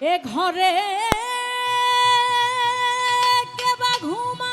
এ ঘরে কেবা ঘুমায়?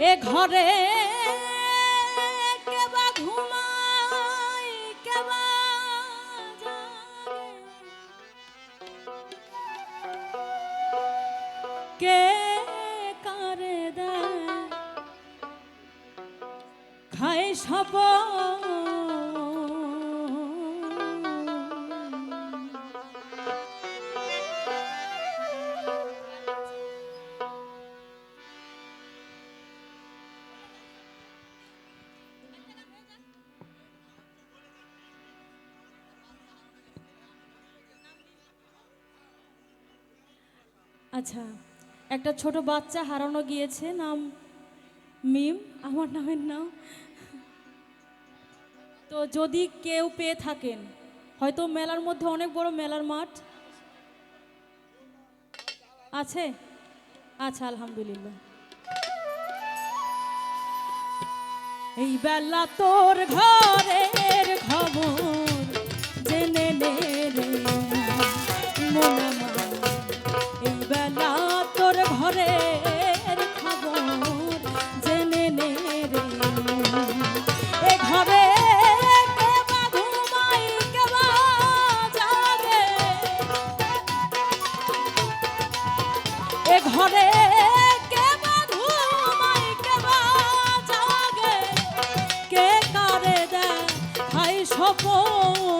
এ ঘরে কেবা ঘুমায় কেবা কে কারে দেয়? খায় সব আচ্ছা একটা ছোট বাচ্চা হারানো গিয়েছে, নাম মিম, আমার নামের নাম। তো যদি কেউ পেয়ে থাকেন, হয়তো মেলার মধ্যে অনেক বড় মেলার মাঠ আছে? আচ্ছা আলহামদুলিল্লাহ। এই বেলা তোর ঘরের খবর জেনে নে রে। মন আমার। এই বেলা তোর ঘরের খবর জেনে নে রে এ ঘরে ঘরে কে কারে দেয় হাই এই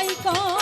সবাই কর